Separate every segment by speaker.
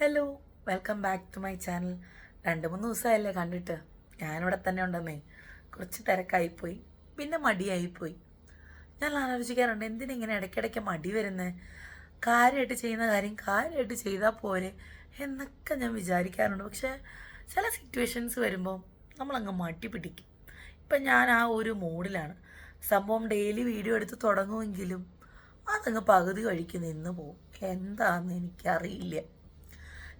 Speaker 1: Hello welcome back to my channel രണ്ട് മൂന്ന് ദിവസമായല്ലേ കണ്ടിട്ട്. ഞാനിവിടെ തന്നെ ഉണ്ടെന്നേ. കുറച്ച് തിരക്കായിപ്പോയി. പിന്നെ മടിയായിപ്പോയി. ഞാൻ ആലോചിക്കാറുണ്ട് എന്തിനിങ്ങനെ ഇടയ്ക്കിടയ്ക്ക് മടി വരുന്നത് കാര്യമായിട്ട് ചെയ്യുന്ന കാര്യം കാര്യമായിട്ട് ചെയ്താൽ പോരെ എന്നൊക്കെ ഞാൻ വിചാരിക്കാറുണ്ട്. പക്ഷേ ചില സിറ്റുവേഷൻസ് വരുമ്പോൾ നമ്മളങ്ങ് മടി പിടിക്കും. ഇപ്പം ഞാൻ ആ ഒരു മൂഡിലാണ് സംഭവം ഡെയിലി വീഡിയോ എടുത്ത് തുടങ്ങുമെങ്കിലും അതങ്ങ് പകുതി കഴിക്ക് നിന്ന് പോകും എന്താണെന്ന് എനിക്കറിയില്ല.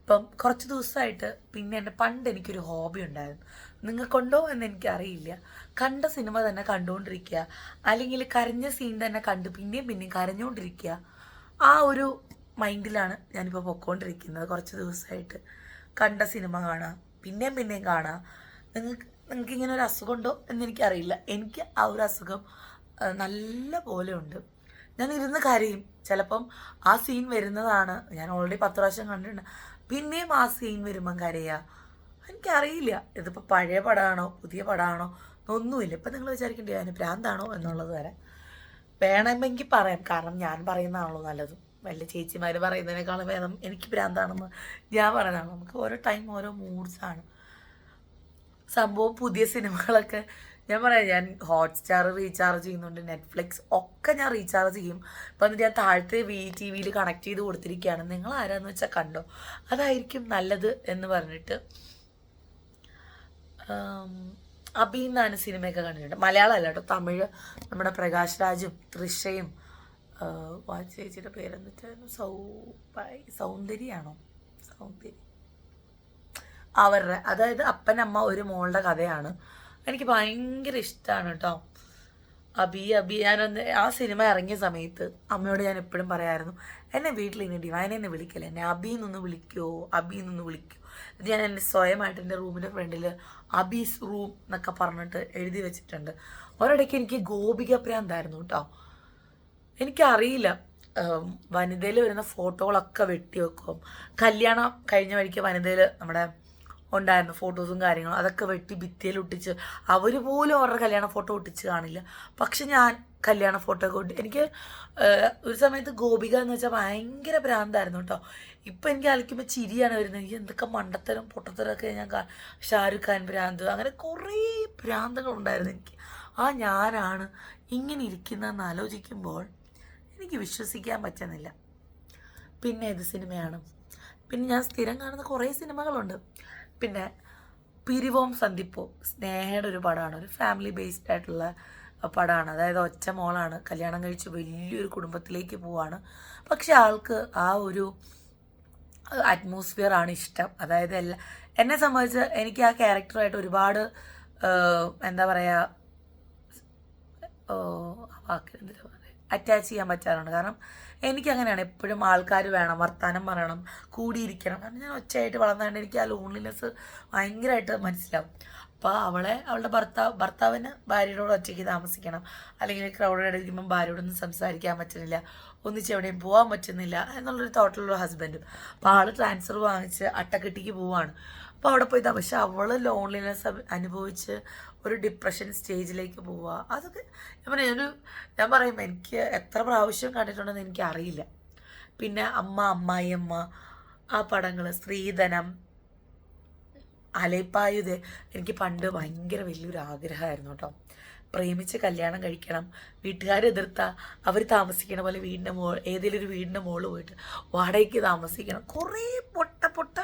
Speaker 1: ഇപ്പം കുറച്ച് ദിവസമായിട്ട് പിന്നെ എന്റെ പണ്ട് എനിക്കൊരു ഹോബി ഉണ്ടായിരുന്നു. നിങ്ങൾക്കുണ്ടോ എന്ന് എനിക്കറിയില്ല. കണ്ട സിനിമ തന്നെ കണ്ടുകൊണ്ടിരിക്കുക. അല്ലെങ്കിൽ കരഞ്ഞ സീൻ തന്നെ കണ്ട് പിന്നെയും പിന്നെയും കരഞ്ഞുകൊണ്ടിരിക്കുക. ആ ഒരു മൈൻഡിലാണ് ഞാനിപ്പോൾ പൊക്കോണ്ടിരിക്കുന്നത് കുറച്ച് ദിവസമായിട്ട്. കണ്ട സിനിമ കാണാം പിന്നെയും പിന്നെയും കാണാം നിങ്ങൾക്ക് നിങ്ങൾക്ക് ഇങ്ങനെ ഒരു അസുഖമുണ്ടോ എന്ന് എനിക്കറിയില്ല. എനിക്ക് ആ ഒരു അസുഖം നല്ല പോലെ ഉണ്ട്. ഞാൻ ഇരുന്ന് കരയും. ചിലപ്പം ആ സീൻ വരുന്നതാണ്. ഞാൻ ഓൾറെഡി പത്ത് പ്രാവശ്യം കണ്ടിട്ടുണ്ട്. പിന്നെയും ആ സീൻ വരുമ്പം കരയുക എനിക്കറിയില്ല. ഇതിപ്പോൾ പഴയ പടമാണോ പുതിയ പടമാണോ ഒന്നുമില്ല ഇപ്പം നിങ്ങൾ വിചാരിക്കേണ്ടി അതിന് ഭ്രാന്താണോ എന്നുള്ളത് വരെ. വേണമെങ്കിൽ പറയാം. കാരണം ഞാൻ പറയുന്നതാണല്ലോ നല്ലത്. വല്ല ചേച്ചിമാർ പറയുന്നതിനേക്കാളും വേദം എനിക്ക് ഭ്രാന്താണെന്ന് ഞാൻ പറയുന്നതാണ് നമുക്ക് ഓരോ ടൈം ഓരോ മൂഡ്സാണ് സംഭവം പുതിയ സിനിമകളൊക്കെ ഞാൻ പറയാം ഞാൻ ഹോട്ട്സ്റ്റാർ റീചാർജ് ചെയ്യുന്നുണ്ട് നെറ്റ്ഫ്ലിക്സ് ഒക്കെ ഞാൻ റീചാർജ് ചെയ്യും. അപ്പം എന്നിട്ട് ഞാൻ താഴത്തെ വി ടി വിയിൽ കണക്ട് ചെയ്ത് കൊടുത്തിരിക്കുകയാണ്. നിങ്ങൾ ആരാന്ന് വെച്ചാൽ കണ്ടോ? അതായിരിക്കും നല്ലത് എന്ന് പറഞ്ഞിട്ട്. അബി എന്നാണ് സിനിമയൊക്കെ കണ്ടിട്ടുണ്ട്. മലയാളമല്ല കേട്ടോ തമിഴ്. നമ്മുടെ പ്രകാശ് രാജും തൃഷയും വാച്ച് ചേച്ചിയുടെ പേരെന്നിട്ടായിരുന്നു സൗ സൗന്ദര്യാണോ? സൗന്ദര്യം. അവരുടെ അതായത് അപ്പനമ്മ ഒരു മോളുടെ കഥയാണ്. എനിക്ക് ഭയങ്കര ഇഷ്ടമാണ് കേട്ടോ അബി അബി. ഞാനൊന്ന് ആ സിനിമ ഇറങ്ങിയ സമയത്ത് അമ്മയോട് ഞാൻ എപ്പോഴും പറയായിരുന്നു എന്നെ വീട്ടിൽ ഇനി ഡിവൈനെ എന്നെ വിളിക്കല്ല? എന്നെ അബി നിന്ന് വിളിക്കുമോ അബി നിന്ന് വിളിക്കുമോ ഇത് ഞാൻ എന്റെ സ്വയമായിട്ട് എന്റെ റൂമിന്റെ ഫ്രണ്ടിൽ അബീസ് റൂം എന്നൊക്കെ പറഞ്ഞിട്ട് എഴുതി വെച്ചിട്ടുണ്ട്. ഒരിടയ്ക്ക് എനിക്ക് ഗോപിക പ്രാന്തായിരുന്നു കേട്ടോ എനിക്കറിയില്ല വനിതയിൽ വരുന്ന ഫോട്ടോകളൊക്കെ വെട്ടി വെക്കും കല്യാണം കഴിഞ്ഞ വഴിക്ക് വനിതയിൽ നമ്മുടെ ഉണ്ടായിരുന്നു ഫോട്ടോസും കാര്യങ്ങളും അതൊക്കെ വെട്ടി ഭിത്തിയിൽ ഒട്ടിച്ച്. അവർ പോലും അവരുടെ കല്യാണ ഫോട്ടോ ഒട്ടിച്ച് കാണില്ല. പക്ഷെ ഞാൻ കല്യാണ ഫോട്ടോ ഒക്കെ ഒട്ടി എനിക്ക് ഒരു സമയത്ത് ഗോപിക എന്ന് വെച്ചാൽ ഭയങ്കര ഭ്രാന്തായിരുന്നു കേട്ടോ. ഇപ്പം എനിക്ക് അലക്കുമ്പോൾ ചിരിയാണ് വരുന്നത്. എനിക്ക് എന്തൊക്കെ മണ്ടത്തരം പൊട്ടത്തരമൊക്കെ ഞാൻ ഷാരുഖ് ഖാൻ ഭ്രാന്ത്. അങ്ങനെ കുറേ ഭ്രാന്തകൾ ഉണ്ടായിരുന്നു എനിക്ക്. ആ ഞാനാണ് ഇങ്ങനെ ഇരിക്കുന്നതെന്ന് ആലോചിക്കുമ്പോൾ എനിക്ക് വിശ്വസിക്കാൻ പറ്റുന്നില്ല. പിന്നെ ഏത് സിനിമയാണ്? പിന്നെ ഞാൻ സ്ഥിരം കാണുന്ന കുറേ സിനിമകളുണ്ട്. പിന്നെ പിരിവോം സന്ധിപ്പോ സ്നേഹയുടെ ഒരു പടമാണ്. ഒരു ഫാമിലി ബേസ്ഡ് ആയിട്ടുള്ള പടമാണ്. അതായത് ഒറ്റ മോളാണ്. കല്യാണം കഴിച്ച് വലിയൊരു കുടുംബത്തിലേക്ക് പോവാണ്. പക്ഷെ ആൾക്ക് ആ ഒരു അറ്റ്മോസ്ഫിയർ ആണ് ഇഷ്ടം. അതായത് എല്ലാ എന്നെ സംബന്ധിച്ച് എനിക്ക് ആ ക്യാരക്ടറായിട്ട് ഒരുപാട് എന്താ പറയുക അറ്റാച്ച് ചെയ്യാൻ പറ്റാറുണ്ട് കാരണം എനിക്ക് അങ്ങനെയാണ് എപ്പോഴും ആൾക്കാർ വേണം വർത്താനം പറയണം കൂടിയിരിക്കണം. കാരണം ഞാൻ ഒച്ചയായിട്ട് വളർന്നതുകൊണ്ട് എനിക്ക് ആ ലോൺലിനെസ് ഭയങ്കരമായിട്ട് മനസ്സിലാവും. അപ്പോൾ അവളെ അവളുടെ ഭർത്താവ് ഭർത്താവിന് ഭാര്യയോട് ഒറ്റയ്ക്ക് താമസിക്കണം. അല്ലെങ്കിൽ ക്രൗഡഡ് ഇരിക്കുമ്പോൾ ഭാര്യയോടൊന്നും സംസാരിക്കാൻ പറ്റുന്നില്ല. ഒന്നിച്ച് എവിടെയും പോകാൻ പറ്റുന്നില്ല. എന്നുള്ളൊരു തോട്ടിലുള്ള ഹസ്ബൻഡും അപ്പോൾ ആൾ ട്രാൻസ്ഫർ വാങ്ങിച്ച് അട്ടക്കെട്ടിക്ക് പോവാണ്. അപ്പോൾ അവിടെ പോയി പക്ഷെ അവൾ ലോൺലിനെസ് അനുഭവിച്ച് ഒരു ഡിപ്രഷൻ സ്റ്റേജിലേക്ക് പോവുക. അതൊക്കെ ഞാൻ പറയാം ഒരു ഞാൻ പറയും എനിക്ക് എത്ര പ്രാവശ്യം കണ്ടിട്ടുണ്ടെന്ന് എനിക്ക് അറിയില്ല പിന്നെ അമ്മ അമ്മായിയമ്മ ആ പടങ്ങൾ സ്ത്രീധനം അലൈപ്പായുത് എനിക്ക് പണ്ട് ഭയങ്കര വലിയൊരു ആഗ്രഹമായിരുന്നു കേട്ടോ. പ്രേമിച്ച് കല്യാണം കഴിക്കണം വീട്ടുകാർ എതിർത്ത അവർ താമസിക്കണ പോലെ വീടിന്റെ മോൾ ഏതെങ്കിലും ഒരു വീടിന്റെ മുകളിൽ പോയിട്ട് വാടകയ്ക്ക് താമസിക്കണം. കുറേ പൊട്ട പൊട്ട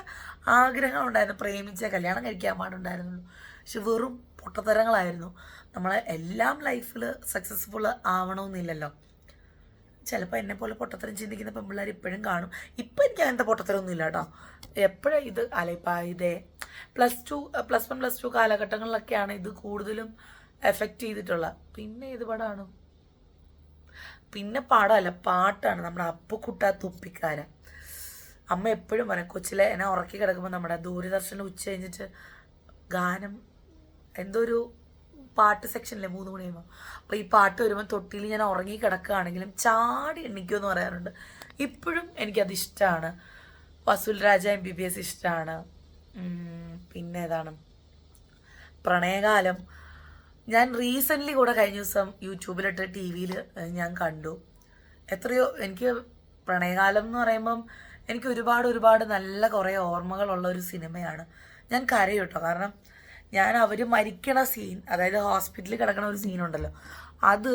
Speaker 1: ആഗ്രഹങ്ങളുണ്ടായിരുന്നു. പ്രേമിച്ച് കല്യാണം കഴിക്കാൻ പാടുണ്ടായിരുന്നുള്ളൂ പക്ഷെ വെറും പൊട്ടത്തരങ്ങളായിരുന്നു. നമ്മളെ എല്ലാം ലൈഫിൽ സക്സസ്ഫുൾ ആവണമെന്നില്ലല്ലോ ചിലപ്പോൾ എന്നെ പോലെ പൊട്ടത്തരം ചിന്തിക്കുന്ന പെൺപിള്ളേർ ഇപ്പോഴും കാണും. ഇപ്പം എനിക്ക് അങ്ങനത്തെ പൊട്ടത്തരമൊന്നുമില്ല കേട്ടോ എപ്പോഴും ഇത് Alaipayuthey plus two plus one plus two കാലഘട്ടങ്ങളിലൊക്കെയാണ് ഇത് കൂടുതലും എഫക്റ്റ് ചെയ്തിട്ടുള്ള. പിന്നെ ഇത് പടമാണ് പിന്നെ പാടമല്ല പാട്ടാണ്. നമ്മുടെ അപ്പുക്കുട്ട തുപ്പിക്കാര അമ്മ എപ്പോഴും പറയും കൊച്ചിലെ എന്നെ ഉറക്കി കിടക്കുമ്പോൾ നമ്മുടെ ദൂരദർശനിൽ ഉച്ച കഴിഞ്ഞിട്ട് ഗാനം എന്തോ ഒരു പാട്ട് സെക്ഷനിലെ മൂന്ന് മണിയാകുമ്പോൾ അപ്പോൾ ഈ പാട്ട് വരുമ്പോൾ തൊട്ടിയിൽ ഞാൻ ഉറങ്ങി കിടക്കുകയാണെങ്കിലും ചാടി എണ്ണിക്കുമെന്ന് പറയാറുണ്ട്. ഇപ്പോഴും എനിക്കതിഷ്ടമാണ് Vasool Raja M B B S ഇഷ്ടമാണ് പിന്നെ ഏതാണ്? പ്രണയകാലം. ഞാൻ റീസെന്റ്ലി കൂടെ കഴിഞ്ഞ ദിവസം യൂട്യൂബിലിട്ട് ടി വിയിൽ ഞാൻ കണ്ടു. എത്രയോ എനിക്ക് പ്രണയകാലം എന്ന് പറയുമ്പം എനിക്ക് ഒരുപാട് ഒരുപാട് നല്ല കുറേ ഓർമ്മകളുള്ള ഒരു സിനിമയാണ്. ഞാൻ കരയൂട്ടോ കാരണം ഞാൻ അവർ മരിക്കണ സീൻ അതായത് ഹോസ്പിറ്റലിൽ കിടക്കണ ഒരു സീനുണ്ടല്ലോ അത്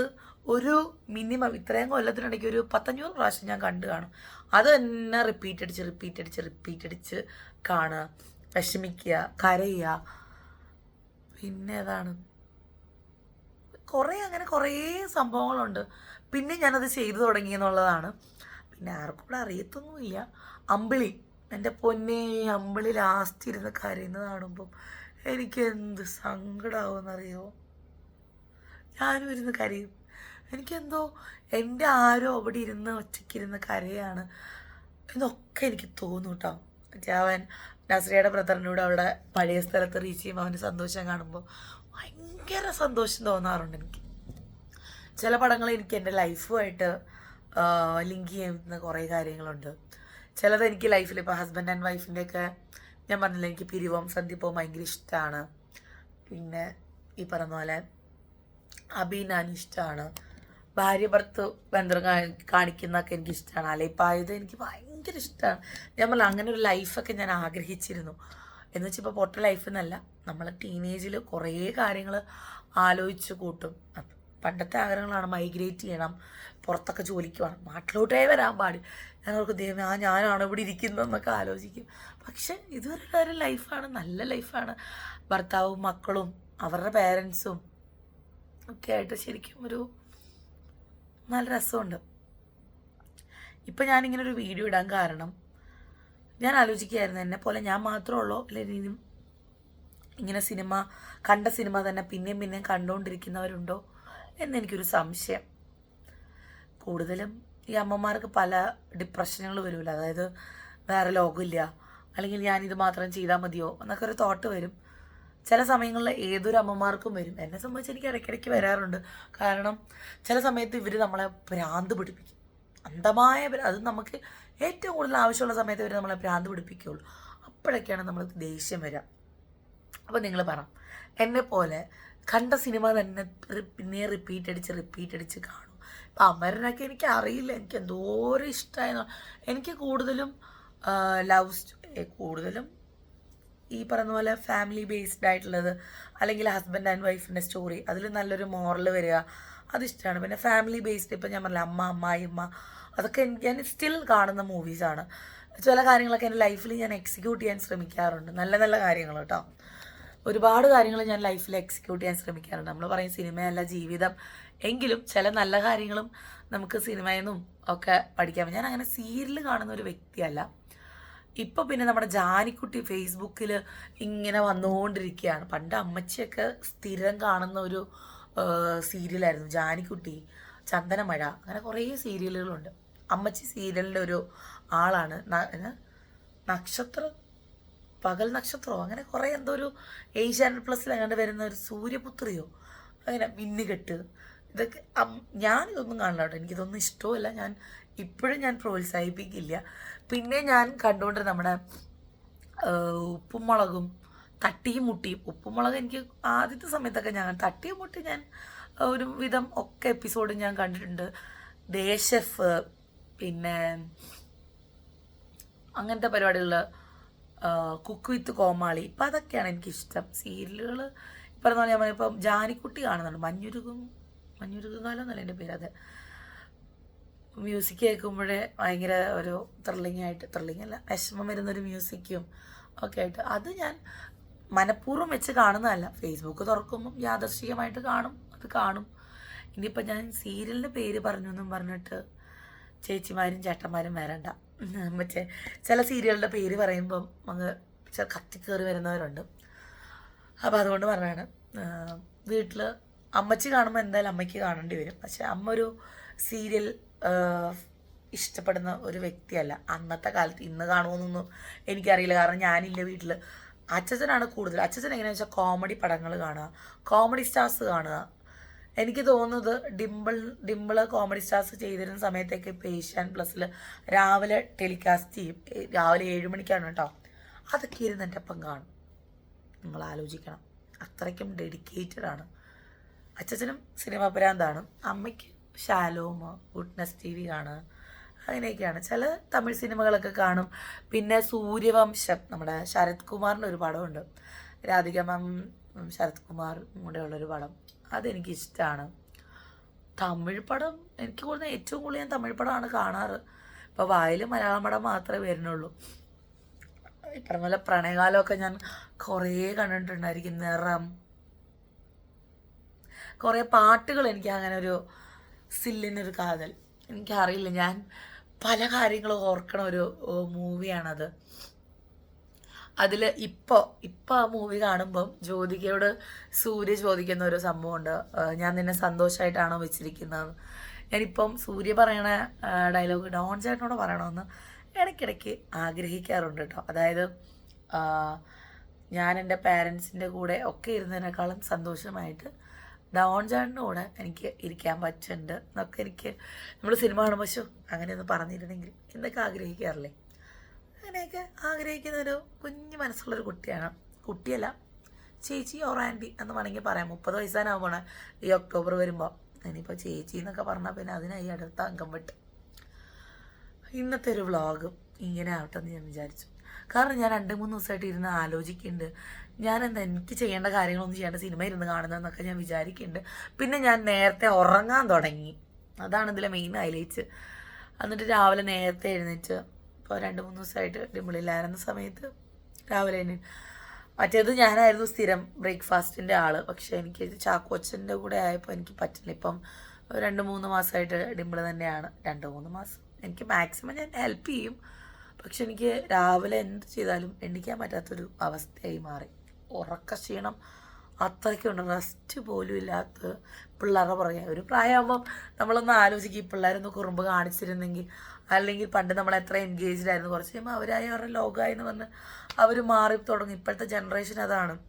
Speaker 1: ഒരു മിനിമം ഇത്രയും കൊല്ലത്തിനിടയ്ക്ക് ഒരു പത്തഞ്ഞൂറ് പ്രാവശ്യം ഞാൻ കണ്ടു കാണും. അത് തന്നെ റിപ്പീറ്റ് അടിച്ച് റിപ്പീറ്റ് അടിച്ച് റിപ്പീറ്റ് അടിച്ച് കാണുക വിഷമിക്കുക കരയുക. പിന്നെ ഏതാണ്? കുറേ അങ്ങനെ കുറേ സംഭവങ്ങളുണ്ട്. പിന്നെ ഞാനത് ചെയ്തു തുടങ്ങി എന്നുള്ളതാണ്. പിന്നെ ആർക്കും കൂടെ അറിയത്തൊന്നുമില്ല. അമ്പിളി എന്റെ പൊന്നെ അമ്പിളി ലാസ്റ്റ് ഇരുന്ന് കരയുന്നത് കാണുമ്പം എനിക്ക് എന്ത് സങ്കടമാവുമെന്നറിയോ ഞാനും ഇരുന്ന് കരയും. എനിക്കെന്തോ എന്റെ ആരോ അവിടെ ഇരുന്ന് ഒറ്റയ്ക്കിരുന്ന് കരയാണ്. എന്നൊക്കെ എനിക്ക് തോന്നും കേട്ടോ. അവൻ നസ്രിയയുടെ ബ്രദറിന്റെ കൂടെ അവിടെ പഴയ സ്ഥലത്ത് റീച്ച് ചെയ്യുമ്പോൾ അവന് സന്തോഷം കാണുമ്പോൾ ഭയങ്കര സന്തോഷം തോന്നാറുണ്ട് എനിക്ക്. ചില പടങ്ങൾ എനിക്ക് എന്റെ ലൈഫുമായിട്ട് ലിങ്ക് ചെയ്യുന്ന കുറേ കാര്യങ്ങളുണ്ട്. ചിലത് എനിക്ക് ലൈഫിൽ ഇപ്പോൾ ഹസ്ബൻഡ് ആൻഡ് വൈഫിന്റെയൊക്കെ ഞാൻ പറഞ്ഞില്ല എനിക്ക് പിരിവം സന്ധിപ്പവും ഭയങ്കര ഇഷ്ടമാണ് പിന്നെ ഈ പറഞ്ഞ പോലെ അഭിനാൻ ഇഷ്ടമാണ് ഭാര്യ ഭർത്ത് ബന്ധം കാണിക്കുന്നതൊക്കെ എനിക്ക് ഇഷ്ടമാണ് അലയിപ്പായത് എനിക്ക് ഭയങ്കര ഇഷ്ടമാണ് ഞാൻ പറഞ്ഞ അങ്ങനെ ഒരു ലൈഫൊക്കെ ഞാൻ ആഗ്രഹിച്ചിരുന്നു. എന്ന് വെച്ചാൽ ഇപ്പോൾ പൊട്ട ലൈഫ് എന്നല്ല. നമ്മൾ ടീനേജിൽ കുറേ കാര്യങ്ങൾ ആലോചിച്ച് കൂട്ടും. പണ്ടത്തെ ആഗ്രഹങ്ങളാണ് മൈഗ്രേറ്റ് ചെയ്യണം പുറത്തൊക്കെ ജോലിക്ക് വേണം നാട്ടിലോട്ടേ വരാൻ പാടി ഞാൻ അവർക്ക് ദൈവമേ ആ ഞാനാണ് ഇവിടെ ഇരിക്കുന്നതെന്നൊക്കെ ആലോചിക്കും. പക്ഷെ ഇതൊരു ഒരു ലൈഫാണ് നല്ല ലൈഫാണ് ഭർത്താവും മക്കളും അവരുടെ പേരൻസും ഒക്കെ ആയിട്ട് ശരിക്കും ഒരു നല്ല രസമുണ്ട്. ഇപ്പം ഞാനിങ്ങനെ ഒരു വീഡിയോ ഇടാൻ കാരണം ഞാൻ ആലോചിക്കുകയായിരുന്നു എന്നെ പോലെ ഞാൻ മാത്രമേ ഉള്ളൂ അല്ലെങ്കിൽ ഇങ്ങനെ സിനിമ കണ്ട സിനിമ തന്നെ പിന്നെയും പിന്നെയും കണ്ടുകൊണ്ടിരിക്കുന്നവരുണ്ടോ? എന്നെനിക്കൊരു സംശയം. കൂടുതലും ഈ അമ്മമാർക്ക് പല ഡിപ്രഷനുകൾ വരുമല്ലോ അതായത് വേറെ ലോകമില്ല. അല്ലെങ്കിൽ ഞാൻ ഇത് മാത്രം ചെയ്താൽ മതിയോ? എന്നൊക്കെ ഒരു തോട്ട് വരും. ചില സമയങ്ങളിൽ ഏതൊരു അമ്മമാർക്കും വരും. എന്നെ സംബന്ധിച്ച് എനിക്ക് ഇടയ്ക്കിടയ്ക്ക് വരാറുണ്ട്. കാരണം ചില സമയത്ത് ഇവർ നമ്മളെ ഭ്രാന്ത് പിടിപ്പിക്കും. അന്ധമായ അത് നമുക്ക് ഏറ്റവും കൂടുതൽ ആവശ്യമുള്ള സമയത്ത് ഇവർ നമ്മളെ ഭ്രാന്ത് പിടിപ്പിക്കുകയുള്ളൂ. അപ്പോഴൊക്കെയാണ് നമ്മൾ ദേഷ്യം വരിക അപ്പോൾ നിങ്ങൾ പറ. എന്നെ പോലെ കണ്ട സിനിമ തന്നെ പിന്നെ റിപ്പീറ്റ് അടിച്ച് റിപ്പീറ്റ് അടിച്ച് കാണും. അപ്പം അമരനൊക്കെ എനിക്ക് അറിയില്ല. എനിക്ക് എന്തോരം ഇഷ്ടമായെന്ന് എനിക്ക് കൂടുതലും ലവ് കൂടുതലും ഈ പറയുന്ന പോലെ ഫാമിലി ബേസ്ഡ് ആയിട്ടുള്ളത് അല്ലെങ്കിൽ ഹസ്ബൻഡ് ആൻഡ് വൈഫിന്റെ സ്റ്റോറി അതിൽ നല്ലൊരു മോറൽ വരിക അതിഷ്ടമാണ് പിന്നെ ഫാമിലി ബേസ്ഡ് ഇപ്പം ഞാൻ പറഞ്ഞില്ല അമ്മ അമ്മായിമ്മ അതൊക്കെ ഞാൻ സ്റ്റിൽ കാണുന്ന മൂവീസാണ് ചില കാര്യങ്ങളൊക്കെ എന്റെ ലൈഫിൽ ഞാൻ എക്സിക്യൂട്ട് ചെയ്യാൻ ശ്രമിക്കാറുണ്ട്. നല്ല നല്ല കാര്യങ്ങൾ കേട്ടോ. ഒരുപാട് കാര്യങ്ങൾ ഞാൻ ലൈഫിൽ എക്സിക്യൂട്ട് ചെയ്യാൻ ശ്രമിക്കാറുണ്ട്. നമ്മൾ പറയും സിനിമയല്ല ജീവിതം. എങ്കിലും ചില നല്ല കാര്യങ്ങളും നമുക്ക് സിനിമയിൽ നിന്നും ഒക്കെ പഠിക്കാം. ഞാൻ അങ്ങനെ സീരിയൽ കാണുന്ന ഒരു വ്യക്തിയല്ല. ഇപ്പൊ പിന്നെ നമ്മുടെ ജാനിക്കുട്ടി ഫേസ്ബുക്കിൽ ഇങ്ങനെ വന്നുകൊണ്ടിരിക്കുകയാണ്. പണ്ട് അമ്മച്ചിയൊക്കെ സ്ഥിരം കാണുന്ന ഒരു സീരിയലായിരുന്നു ജാനിക്കുട്ടി ചന്ദനമഴ. അങ്ങനെ കുറേ സീരിയലുകളുണ്ട്. അമ്മച്ചി സീരിയലിന്റെ ഒരു ആളാണ്? നക്ഷത്രം പകൽ നക്ഷത്രമോ? അങ്ങനെ കുറേ എന്തോ ഒരു ഏഷ്യാനെറ്റ് പ്ലസ്സിൽ അങ്ങനെ വരുന്ന ഒരു സൂര്യപുത്രിയോ? അങ്ങനെ മിന്നുകെട്ട്. ഇതൊക്കെ ഞാൻ ഇതൊന്നും കാണില്ല കേട്ടോ. എനിക്കിതൊന്നും ഇഷ്ടമല്ല ഞാൻ ഇപ്പോഴും ഞാൻ പ്രോത്സാഹിപ്പിക്കില്ല. പിന്നെ ഞാൻ കണ്ടുകൊണ്ടിരുന്ന നമ്മുടെ ഉപ്പും മുളകും തട്ടിയും മുട്ടിയും. ഉപ്പും മുളക് എനിക്ക് ആദ്യത്തെ സമയത്തൊക്കെ ഞാൻ തട്ടിയും മുട്ടി ഞാൻ ഒരു വിധം ഒക്കെ എപ്പിസോഡ് ഞാൻ കണ്ടിട്ടുണ്ട്. ദേശഫ് പിന്നെ അങ്ങനത്തെ പരിപാടികൾ കുക്ക് വിത്ത് കോമാളി. ഇപ്പം അതൊക്കെയാണ് എനിക്കിഷ്ടം. സീരിയലുകൾ പറഞ്ഞ ഞാൻ ഇപ്പം ജാനിക്കുട്ടി കാണുന്നുണ്ട്. മഞ്ഞുരുകും മഞ്ഞുരുകും കാലം എന്നല്ല എന്റെ പേര് മ്യൂസിക് കേൾക്കുമ്പോഴേ ഭയങ്കര ഒരു ത്രില്ലിംഗ് ആയിട്ട് ത്രില്ലിംഗ് അല്ല വിഷമം വരുന്നൊരു മ്യൂസിക്കും ഒക്കെ ആയിട്ട്. അത് ഞാൻ മനഃപൂർവം വെച്ച് കാണുന്നതല്ല. ഫേസ്ബുക്ക് തുറക്കുമ്പം യാദർശികമായിട്ട് കാണും. അത് കാണും. ഇനിയിപ്പോൾ ഞാൻ സീരിയലിന്റെ പേര് പറഞ്ഞു എന്നും പറഞ്ഞിട്ട് ചേച്ചിമാരും ചേട്ടന്മാരും വരണ്ട. മറ്റേ ചില സീരിയലുടെ പേര് പറയുമ്പം അങ്ങ് കത്തിക്കേറി വരുന്നവരുണ്ട്. അപ്പോൾ അതുകൊണ്ട് പറഞ്ഞാണ് വീട്ടിൽ അമ്മച്ചി കാണുമ്പോൾ എന്തായാലും അമ്മയ്ക്ക് കാണേണ്ടി വരും. പക്ഷെ അമ്മ ഒരു സീരിയൽ ഇഷ്ടപ്പെടുന്ന ഒരു വ്യക്തിയല്ല. അന്നത്തെ കാലത്ത് ഇന്ന് കാണുമെന്നൊന്നും എനിക്കറിയില്ല. കാരണം ഞാനില്ല വീട്ടിൽ അച്ഛനാണ് കൂടുതൽ. അച്ഛച്ചൻ എങ്ങനെയാണെന്ന് വെച്ചാൽ കോമഡി പടങ്ങൾ കാണുക കോമഡി സ്റ്റാർസ് കാണുക എനിക്ക് തോന്നുന്നത് ഡിംപിൾ ഡിംപിൾ കോമഡി സ്റ്റാർസ് ചെയ്തിരുന്ന സമയത്തൊക്കെ ഇപ്പോൾ ഏഷ്യാൻ പ്ലസ്സിൽ രാവിലെ ടെലികാസ്റ്റ് ചെയ്യും. രാവിലെ ഏഴ് മണിക്കാണ് കേട്ടോ. അതൊക്കെ ഇരുന്ന് എന്റെ ഒപ്പം കാണും. നിങ്ങൾ ആലോചിക്കണം. അത്രയ്ക്കും ഡെഡിക്കേറ്റഡ് ആണ്. അച്ഛനും സിനിമ ഭ്രാന്താണ് അമ്മയ്ക്ക് ഷാലോമ ഗുഡ്നസ് ടി വി കാണുക അങ്ങനെയൊക്കെയാണ്. ചില തമിഴ് സിനിമകളൊക്കെ കാണും. പിന്നെ സൂര്യവംശം നമ്മുടെ ശരത് കുമാറിന്റെ ഒരു പടമുണ്ട്. രാധിക മാം ശരത് കുമാർ കൂടെയുള്ളൊരു പടം. അതെനിക്ക് ഇഷ്ടമാണ് തമിഴ് പടം എനിക്ക് കൂടുതൽ ഏറ്റവും കൂടുതൽ ഞാൻ തമിഴ് പടമാണ് കാണാറ്. ഇപ്പോൾ വായിൽ മലയാളം പടം മാത്രമേ വരുന്നുള്ളൂ. ഈ പോലെ പ്രണയകാലമൊക്കെ ഞാൻ കുറേ കണ്ടിട്ടുണ്ടായിരിക്കും. നിറം. കുറേ പാട്ടുകൾ എനിക്ക് അങ്ങനെ ഒരു സില്ലിനൊരു കാതൽ. എനിക്കറിയില്ല. ഞാൻ പല കാര്യങ്ങളും ഓർക്കണ ഒരു മൂവിയാണത്. അതിൽ ഇപ്പോൾ ഇപ്പോൾ ആ മൂവി കാണുമ്പം ജ്യോതികയോട് സൂര്യ ചോദിക്കുന്ന ഒരു സംഭവമുണ്ട്. ഞാൻ നിന്നെ സന്തോഷമായിട്ടാണോ വെച്ചിരിക്കുന്നത്? ഞാനിപ്പം സൂര്യ പറയണ ഡയലോഗ് ഡോൺ ചേട്ടനോട് പറയണമെന്ന് ഇടയ്ക്കിടയ്ക്ക് ആഗ്രഹിക്കാറുണ്ട് കേട്ടോ. അതായത് ഞാൻ എന്റെ പാരൻസിന്റെ കൂടെ ഒക്കെ ഇരുന്നതിനേക്കാളും സന്തോഷമായിട്ട് ഡോൺ ചേട്ടന്റെ കൂടെ എനിക്ക് ഇരിക്കാൻ പറ്റുന്നുണ്ട് എന്നൊക്കെ എനിക്ക് നമ്മൾ സിനിമ കാണുമ്പോൾ ശോ അങ്ങനെയൊന്ന് പറഞ്ഞിരുന്നെങ്കിൽ എന്നൊക്കെ ആഗ്രഹിക്കാറില്ലേ? അങ്ങനെയൊക്കെ ആഗ്രഹിക്കുന്ന ഒരു കുഞ്ഞു മനസ്സുള്ളൊരു കുട്ടിയാണ്. കുട്ടിയല്ല ചേച്ചി ഓർ ആന്റി എന്ന് വേണമെങ്കിൽ പറയാം. മുപ്പത് വയസ്സാനാവുമ്പോൾ ഈ ഒക്ടോബർ വരുമ്പോൾ ഇനിയിപ്പോൾ ചേച്ചി എന്നൊക്കെ പറഞ്ഞാൽ പിന്നെ അതിനായി അടുത്ത അംഗം വിട്ട്. ഇന്നത്തെ ഒരു വ്ളോഗ് ഇങ്ങനെ ആവട്ടെ എന്ന് ഞാൻ വിചാരിച്ചു. കാരണം ഞാൻ രണ്ട് മൂന്ന് ദിവസമായിട്ട് ഇരുന്ന് ആലോചിക്കുന്നുണ്ട് ഞാൻ എന്താ എനിക്ക് ചെയ്യേണ്ട കാര്യങ്ങളൊന്നും ചെയ്യേണ്ട സിനിമ ഇരുന്ന് കാണുന്നതെന്നൊക്കെ ഞാൻ വിചാരിക്കുന്നുണ്ട് പിന്നെ ഞാൻ നേരത്തെ ഉറങ്ങാൻ തുടങ്ങി. അതാണ് ഇതിലെ മെയിൻ ഹൈലൈറ്റ്സ് എന്നിട്ട് രാവിലെ നേരത്തെ എഴുന്നേറ്റ് ഇപ്പോൾ രണ്ട് മൂന്ന് ദിവസമായിട്ട് ഡിമ്പിളിലായിരുന്ന സമയത്ത് രാവിലെ തന്നെ മറ്റേത് ഞാനായിരുന്നു സ്ഥിരം ബ്രേക്ക്ഫാസ്റ്റിന്റെ ആൾ. പക്ഷേ എനിക്ക് ചാക്കോച്ചന്റെ കൂടെ ആയപ്പോൾ എനിക്ക് പറ്റില്ല. ഇപ്പം രണ്ട് മൂന്ന് മാസമായിട്ട് ഡിമ്പിൾ തന്നെയാണ്. രണ്ട് മൂന്ന് മാസം. എനിക്ക് മാക്സിമം ഞാൻ ഹെൽപ്പ് ചെയ്യും. പക്ഷെ എനിക്ക് രാവിലെ എന്ത് ചെയ്താലും എണ്ണിക്കാൻ പറ്റാത്തൊരു അവസ്ഥയായി മാറി. ഉറക്ക ക്ഷീണം അത്രയ്ക്കുണ്ട് റെസ്റ്റ് പോലും ഇല്ലാത്ത പിള്ളേരുടെ പുറകെ. ഒരു പ്രായമാകുമ്പം നമ്മളൊന്ന് ആലോചിക്കും. ഈ പിള്ളേരൊന്ന് കുറുമ്പ് കാണിച്ചിരുന്നെങ്കിൽ അല്ലെങ്കിൽ പണ്ട് നമ്മൾ എത്ര എൻഗേജ്ഡ് ആയിരുന്നു. കുറച്ച് കഴിയുമ്പോൾ അവരായി അവരുടെ ലോകമായി എന്ന് പറഞ്ഞ് അവർ മാറി തുടങ്ങും. ഇപ്പോഴത്തെ ജനറേഷൻ അതാണ്.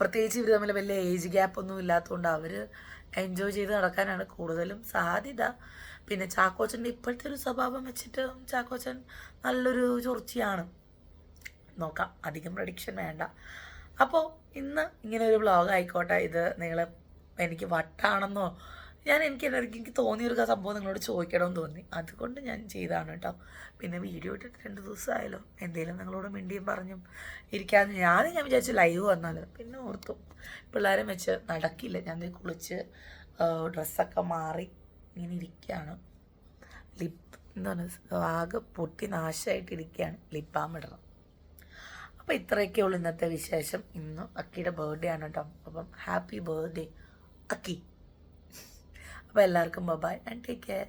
Speaker 1: പ്രത്യേകിച്ച് ഇവർ തമ്മിൽ വലിയ ഏജ് ഗ്യാപ്പ് ഒന്നും ഇല്ലാത്തതുകൊണ്ട് അവർ എൻജോയ് ചെയ്ത് നടക്കാനാണ് കൂടുതലും സാധ്യത. പിന്നെ ചാക്കോച്ചന്റെ ഇപ്പോഴത്തെ ഒരു സ്വഭാവം വെച്ചിട്ട് ചാക്കോച്ചൻ നല്ലൊരു ചൊർച്ചയാണ് നോക്കാം. അധികം പ്രഡിക്ഷൻ വേണ്ട. അപ്പോൾ ഇന്ന് ഇങ്ങനെ ഒരു വ്ളോഗ് ആയിക്കോട്ടെ. ഇത് നിങ്ങൾ എനിക്ക് വട്ടാണെന്നോ ഞാൻ എനിക്ക് എനിക്ക് തോന്നിയൊരു സംഭവം നിങ്ങളോട് ചോദിക്കണമെന്ന് തോന്നി. അതുകൊണ്ട് ഞാൻ ചെയ്തതാണ് കേട്ടോ. പിന്നെ വീഡിയോ ഇട്ടിട്ട് രണ്ട് ദിവസമായല്ലോ. എന്തെങ്കിലും നിങ്ങളോട് മിണ്ടിയും പറഞ്ഞും ഇരിക്കാന്ന് ഞാൻ ഞാൻ വിചാരിച്ചു ലൈവ് വന്നാൽ പിന്നെ ഓർത്തു പിള്ളേരെ വെച്ച് നടക്കില്ല. ഞാൻ കുളിച്ച് ഡ്രസ്സൊക്കെ മാറി ഇങ്ങനെ ഇരിക്കുകയാണ്. ലിപ്പ് എന്താണ് ആകെ പൊട്ടി നാശമായിട്ടിരിക്കുകയാണ് ലിപ്പാം ഇടണം. അപ്പോൾ ഇത്രയൊക്കെ ഉള്ളൂ ഇന്നത്തെ വിശേഷം. ഇന്ന് അക്കിയുടെ ബർത്ത്ഡേ ആണ് കേട്ടോ. അപ്പം ഹാപ്പി ബർത്ത്ഡേ അക്കി. അപ്പോൾ എല്ലാവർക്കും ബൈ ആൻഡ് ടേക്ക് കെയർ